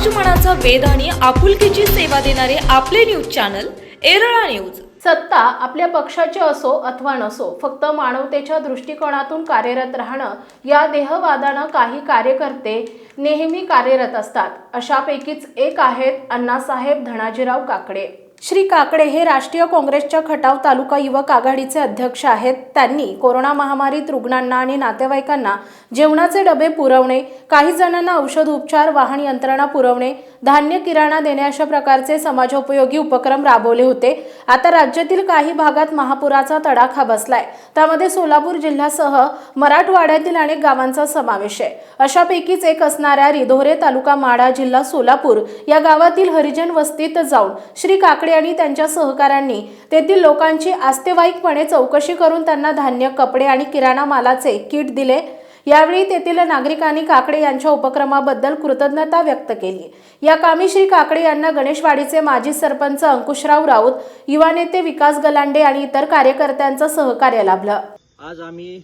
समाजमनाचा वेध आणि आपुलकीची सेवा देणारे आपले न्यूज चॅनल एरळा न्यूज सत्ता आपल्या पक्षाची असो अथवा नसो फक्त मानवतेच्या दृष्टिकोनातून कार्यरत राहणं या देहवादानं काही कार्यकर्ते नेहमी कार्यरत असतात. अशापैकीच एक आहेत अण्णासाहेब धनाजीराव काकडे. श्री काकडे हे राष्ट्रीय काँग्रेसच्या खटाव तालुका युवक आघाडीचे अध्यक्ष आहेत. त्यांनी कोरोना महामारीत रुग्णांना आणि नातेवाईकांना जेवणाचे डबे पुरवणे काही जणांना औषध उपचार वाहन यंत्रणा पुरवणे धान्य किराणा देणे अशा प्रकारचे समाजोपयोगी उपक्रम राबवले होते. आता राज्यातील काही भागात महापुराचा तडाखा बसलाय. त्यामध्ये सोलापूर जिल्ह्यासह मराठवाड्यातील अनेक गावांचा समावेश आहे. अशापैकीच एक असणाऱ्या रिधोरे तालुका माढा जिल्हा सोलापूर या गावातील हरिजन वस्तीत जाऊन श्री काकडे आणि त्यांच्या सहकाऱ्यांनी तेथील लोकांची आस्तेवाईकपणे चौकशी करून त्यांना धान्य कपडे आणि किराणा मालाचे किट दिले. यावेळी तेथील नागरिकांनी काकडे यांच्या उपक्रमाबद्दल कृतज्ञता व्यक्त केली. या कामी श्री काकडे यांना गणेशवाडीचे माजी सरपंच अंकुशराव राऊत युवा नेते विकास गलांडे आणि इतर कार्यकर्त्यांचं सहकार्य लाभलं. आज आम्ही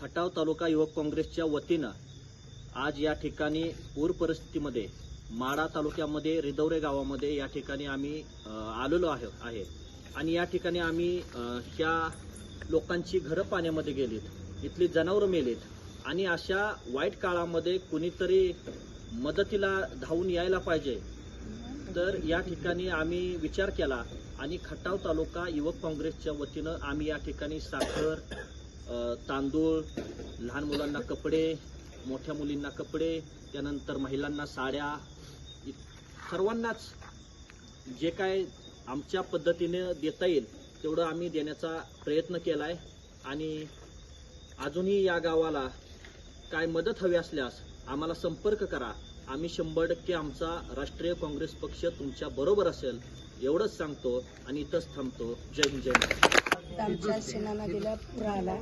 खटाव तालुका युवक काँग्रेसच्या वतीनं आज या ठिकाणी पूर परिस्थितीमध्ये माडा तालुक्यामध्ये रिदवरे गावामध्ये या ठिकाणी आम्ही आलेलो आहे आहे. आणि या ठिकाणी आम्ही ह्या लोकांची घरं पाण्यामध्ये गेलीत इथली जनावरं मेलीत. आणि अशा वाईट काळामध्ये कुणीतरी मदतीला धावून यायला पाहिजे तर या ठिकाणी आम्ही विचार केला. आणि खटाव तालुका युवक काँग्रेसच्या वतीनं आम्ही या ठिकाणी साखर तांदूळ लहान मुलांना कपडे मोठ्या मुलींना कपडे त्यानंतर महिलांना साड्या सर्वांनाच जे काय आमच्या पद्धतीने देता येईल तेवढं आम्ही देण्याचा प्रयत्न केला आहे आणि अजूनही या गावाला काय मदत हवी असल्यास आम्हाला संपर्क करा. आम्ही शंभर टक्के आमचा राष्ट्रीय काँग्रेस पक्ष तुमच्या बरोबर असेल एवढंच सांगतो आणि इथंच थांबतो. जय हिंद जय आमच्या सेना नदीला पूर आला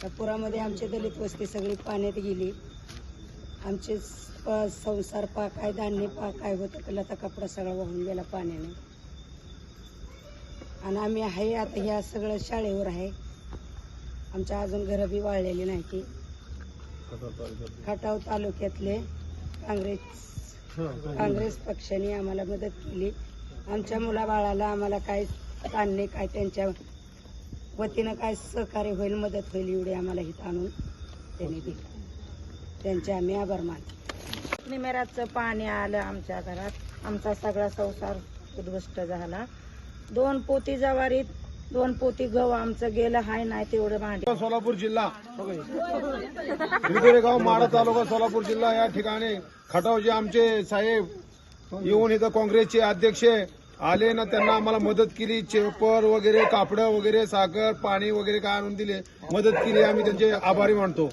त्या पुरामध्ये आमची दलित वस्ती सगळी पाण्यात गेली. आमचे प- संसार पाक आहे धान्य पाक आहे होतं कलता कपडा सगळा वाहून गेला पाण्याने. आणि आम्ही आहे आता ह्या सगळं शाळेवर आहे. आमच्या अजून घरं बी वाळलेली नाही ती खटाव तालुक्यातले काँग्रेस काँग्रेस पक्षाने आम्हाला मदत केली. आमच्या मुलाबाळाला आम्हाला काय धान्य काय त्यांच्या वतीनं काय सहकार्य होईल मदत होईल एवढी आम्हाला हित आणून त्यांनी दिली. त्यांचे आम्ही आभार मानतो. निमेराचं पाणी आलं आमच्या घरात. आमचा सगळा संसार उद्ध्वस्त झाला. दोन पोती जवारीत दोन पोती गहू आमचं गेलं. हाय नाही तेवढं भांडी. सोलापूर जिल्हा. गाव माडा तालुका सोलापूर जिल्हा या ठिकाणी खटावचे आमचे साहेब येऊन इथं काँग्रेसचे अध्यक्ष आले ना त्यांना आम्हाला मदत केली. चेपर वगैरे कापड वगैरे साखर पाणी वगैरे काय आणून दिले. मदत केली. आम्ही त्यांचे आभारी मानतो.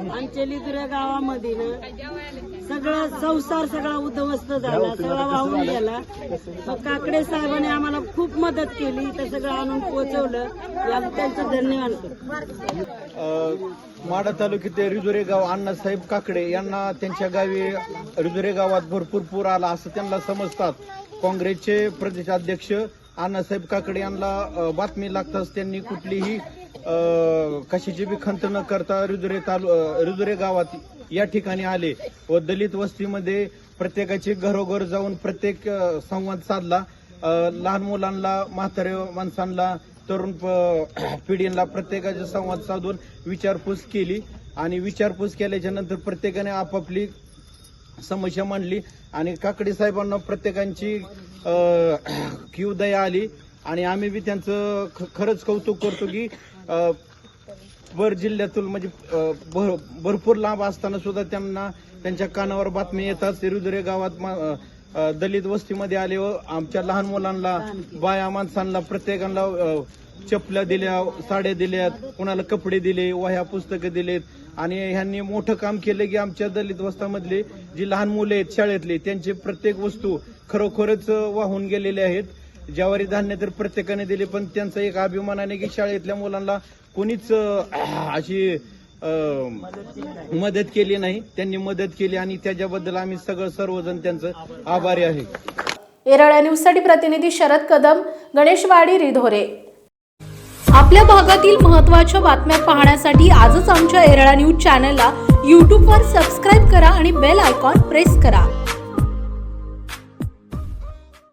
आमच्या लिदुऱ्या गावामध्ये ना सगळं संसार सगळा उद्ध्वस्त झाला सगळा वाहून गेला. मग काकडे साहेबांनी आम्हाला खूप मदत केली तर सगळं आणून पोहोचवलं. त्यांचं धन्यवाद करतो. माडा तालुक्यातील रिजुरे गाव अण्णासाहेब काकडे यांना त्यांच्या गावी रिजुरे गावात भरपूर पूर आला असं त्यांना समजतात. काँग्रेसचे प्रदेशाध्यक्ष अण्णासाहेब काकडे यांना बातमी लागताच त्यांनी कुठलीही कशाची बी खंत न करता रुजुरे तालु रुजुरे गावात या ठिकाणी आले व दलित वस्तीमध्ये प्रत्येकाची घरोघर जाऊन प्रत्येक संवाद साधला. लहान मुलांना म्हातारे माणसांना तरुण प- पिढींना प्रत्येकाचे संवाद साधून विचारपूस केली आणि विचारपूस केल्याच्यानंतर प्रत्येकाने आपापली समस्या मांडली आणि काकडे साहेबांना प्रत्येकांची अ, दया आली. आणि आम्ही बी त्यांचं ख- खरंच कौतुक करतो की वर जिल्ह्यातून म्हणजे भर- भरपूर लांब असताना सुद्धा त्यांना त्यांच्या कानावर बातमी येतात. सिरुदुरे गावात मा- दलित वस्तीमध्ये आले व आमच्या लहान मुलांना बाया माणसांना प्रत्येकाला चपल्या दिल्या साड्या दिल्यात कोणाला कपडे दिले वह्या पुस्तकं दिलेत. आणि ह्यांनी मोठं काम केलं की आमच्या दलित वस्तामधली जी लहान मुले आहेत शाळेतली त्यांचे प्रत्येक वस्तू खरोखरच वाहून गेलेले आहेत. ज्वारी धान्य तर प्रत्येकाने दिले पण त्यांचा एक अभिमान आहे की शाळेतल्या मुलांना कोणीच अशी मदत केली नाही. त्यांनी मदत केली आणि त्याच्याबद्दल आम्ही सगळं सर्वजण त्यांचं आभारी आहे. एरळा न्यूजसाठी प्रतिनिधी शरद कदम गणेशवाडी रिधोरे. आपल्या भागातील महत्त्वाच्या बातम्या पाहण्यासाठी आजच आमच्या एरळा न्यूज चॅनलला यूट्यूबवर सबस्क्राईब करा आणि बेल आयकॉन प्रेस करा.